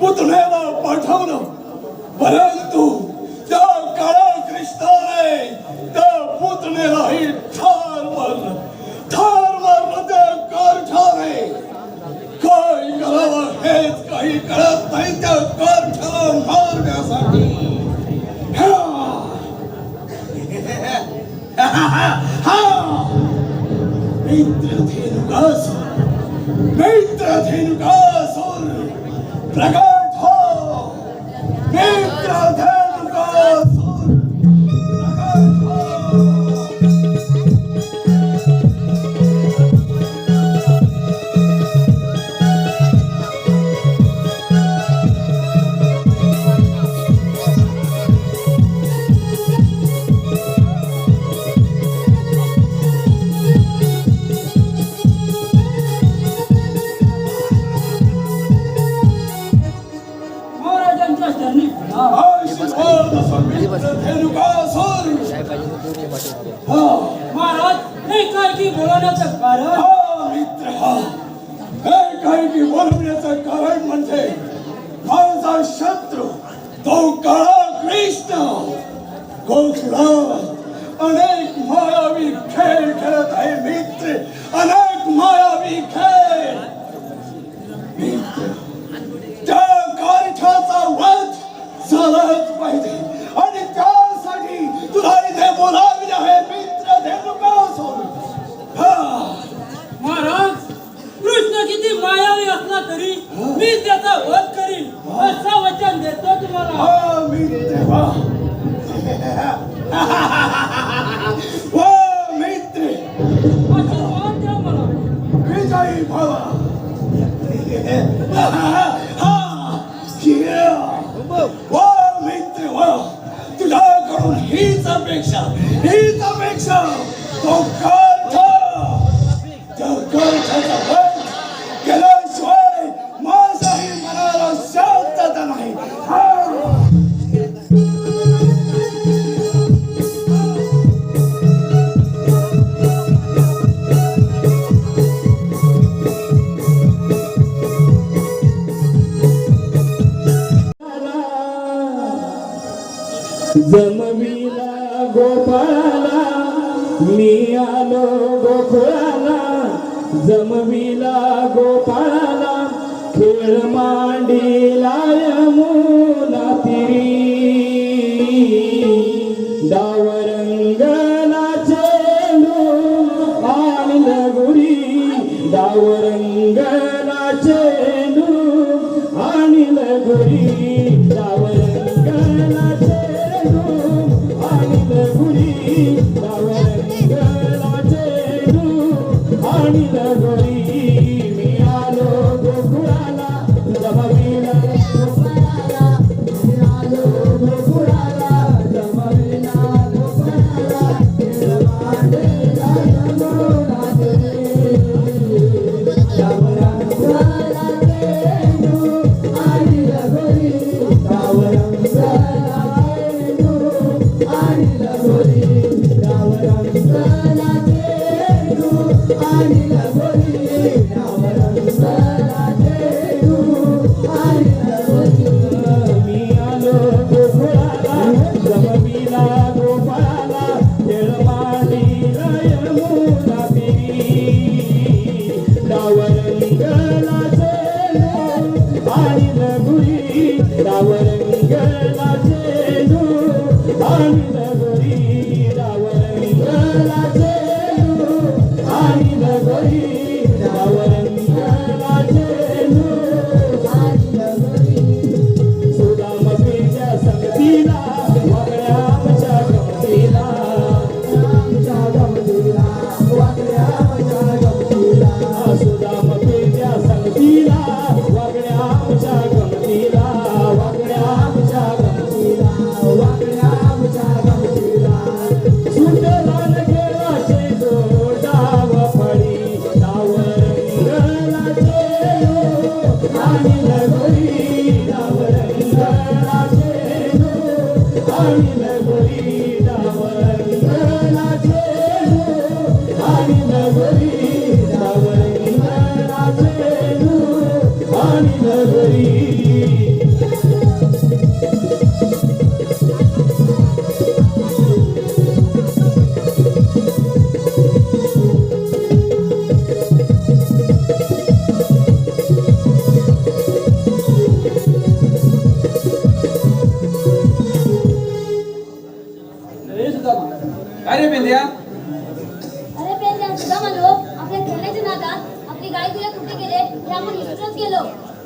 पुतण्याला पाठवलं. परंतु त्या काळा कृष्णाने त्या पुतण्यालाही ठार मारलं. ठार मारलं त्या कारठाने काय करावं हेच काही कळत नाही त्या कारठाला मारण्यासाठी. मित्र धेनुकास मित्र धेनुकास प्रकट हो महाराज हे. काय की बोलवण्याचं कारण? हा मित्र. हा हे काही की बोलवण्याचं कारण मित्र वा वा मित्र आशीर्वाद द्या मला विजयी भवा हा yeah. वा मित्र वा तुझ्याकडून हीच अपेक्षा हीच अपेक्षा तो कर्थ मी आलो गोकुळाला जमविला गोपाळाला खेळ मांडीला यमुना तिरी. डावरंगला चेंडू आणि लगुरी डावरंगला आणि ಗುರಿ ರಾವರಂಗಲ ಸೇನು ಆನಿದ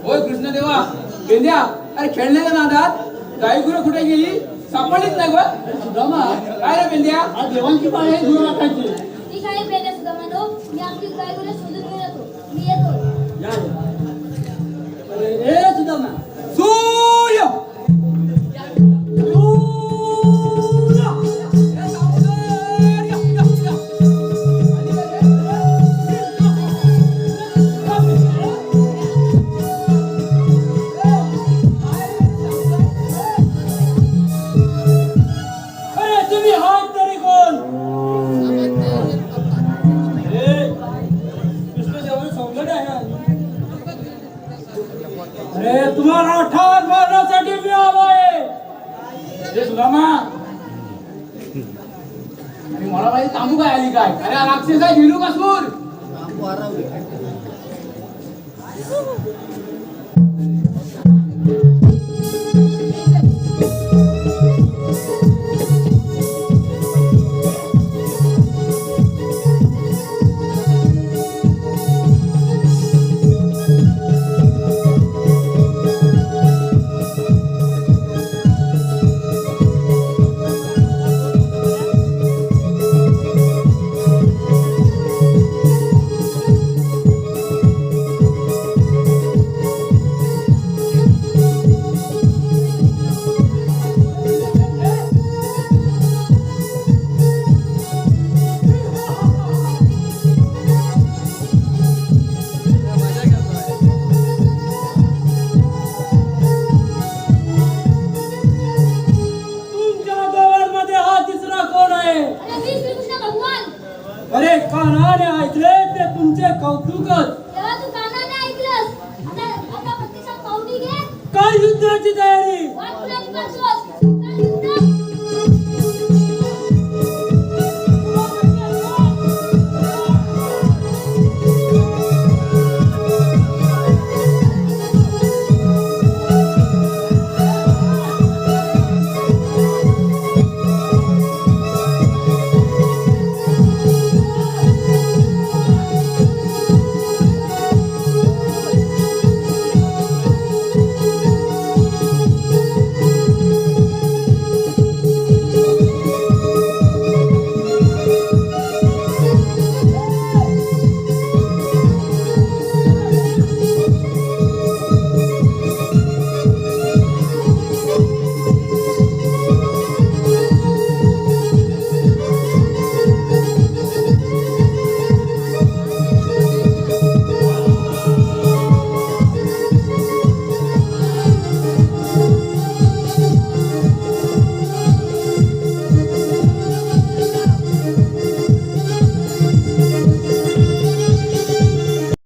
होय कृष्णदेवा पेंद्या अरे खेळण्याच्या नादात गाई गुरं कुठे गेली? सापडलीच नाही बा सुदामा काय रे आज देवांची पाळी आहे गुरु राखायची. ती काय पेंद्या सुद्धा म्हणलो मी आपली गाडी तुला शोधून येतो मी येतो. अरे तुम्हाला ठार मारण्यासाठी मी आलोय रे सुदामा. अरे मला पाहिजे तांबू काय आली काय? अरे राक्षस आहे भिलू कसूर भगवान अरे कानाने ऐकले ते तुमचे कौतुकच काय युद्धाची तयारी